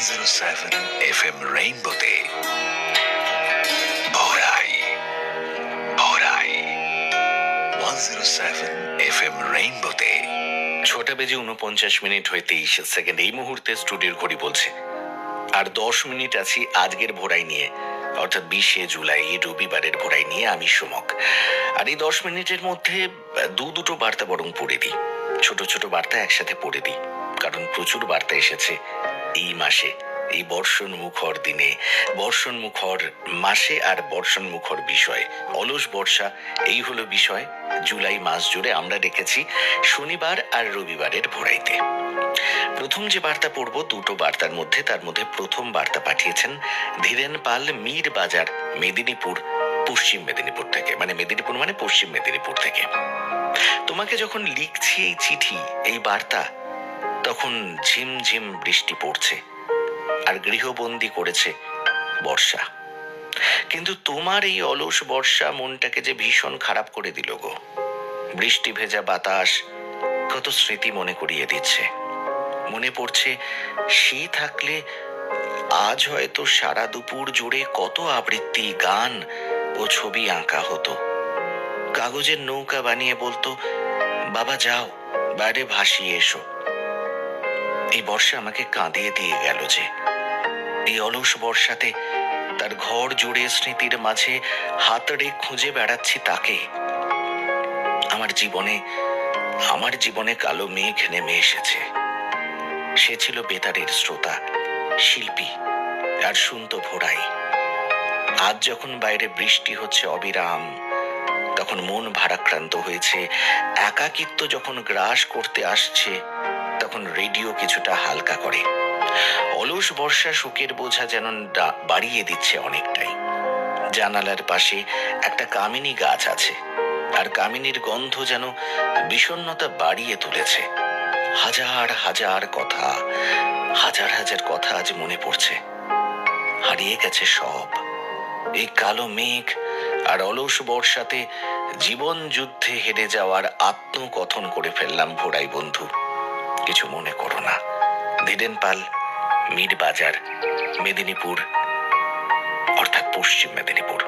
F এম রেইনবোতে ভোরাই ভোরাই ওয়ান জিরো সেভেন এফ এম রেইনবোতে ছটা বেজে উনপঞ্চাশ মিনিট হয়ে তেইশ সেকেন্ড। এই মুহূর্তে স্টুডিওর ঘড়ি বলছে, আর দশ মিনিট আছি আজকের ভোরাই নিয়ে। অর্থাৎ বিশে জুলাই রবিবারের ভোরাই নিয়ে আমি সুমক। আর এই দশ মিনিটের মধ্যে, দু দুটো বার্তা বরং পড়ে দিই। ছোট ছোট বার্তা একসাথে পড়ে দিই। কারণ প্রচুর বার্তা এসেছে। এই মাসে, এই বর্ষণ মুখর দিনে বর্ষণ মুখর মাসে আর বর্ষণ মুখর বিষয়। অলস বর্ষা, এই হলো বিষয়, জুলাই মাস জুড়ে আমরা রেখেছি শনিবার আর রবিবারের ভোরাইতে। প্রথম যে বার্তা পড়ব, দুটো বার্তার মধ্যে, তার মধ্যে প্রথম বার্তা পাঠিয়েছেন ধীরেন পাল, মীর বাজার, মেদিনীপুর, পশ্চিম মেদিনীপুর থেকে। মানে মেদিনীপুর মানে পশ্চিম মেদিনীপুর থেকে। তোমাকে যখন লিখছি এই চিঠি, এই বার্তা তখন ঝিমঝিম বৃষ্টি পড়ছে আর গৃহবন্দী করেছে বর্ষা। কিন্তু তোমার এই অলস বর্ষা মনটাকে যে ভীষণ খারাপ করে দিল গো। বৃষ্টি ভেজা বাতাস কত স্মৃতি মনে করিয়ে দিচ্ছে। মনে পড়ছে সে থাকলে আজ হয়তো সারা দুপুর জুড়ে কত আবৃত্তি, গান ও ছবি আঁকা হতো। কাগজের নৌকা বানিয়ে বলতো, বাবা যাও, বাইরে ভাসিয়ে এসো। এই বর্ষা আমাকে কাঁদিয়ে দিয়ে গেল যে। এই অলস বর্ষাতে তার ঘর জুড়ে স্মৃতির মাঝে হাতড়ে খুঁজে বেড়াচ্ছি তাকে। আমার জীবনে আমার জীবনে কালো মেঘ নেমে এসেছে। সে ছিল বেতারের শ্রোতা, শিল্পী আর শুনতো ভোড়াই। আজ যখন বাইরে বৃষ্টি হচ্ছে অবিরাম, তখন মন ভারাক্রান্ত হয়েছে। একাকিত্ব যখন গ্রাস করতে আসছে তখন রেডিও কিছুটা হালকা করে। অলস বর্ষা শোকের বোঝা যেন বাড়িয়ে দিচ্ছে অনেকটাই। জানালার পাশে একটা কামিনী গাছ আছে, আর কামিনীর গন্ধ যেন বিষণ্ণতা বাড়িয়ে তুলেছে। হাজার হাজার কথা, হাজার হাজার কথা আজ মনে পড়ছে। হারিয়ে গেছে সব। এই কালো মেঘ আর অলস বর্ষাতে জীবন যুদ্ধে হেরে যাওয়ার আত্মকথন করে ফেললাম ভোড়াই বন্ধু। কিছু মনে করো না। ধীরেন পাল মির বাজার মেদিনীপুর অর্থাৎ পশ্চিম মেদিনীপুর।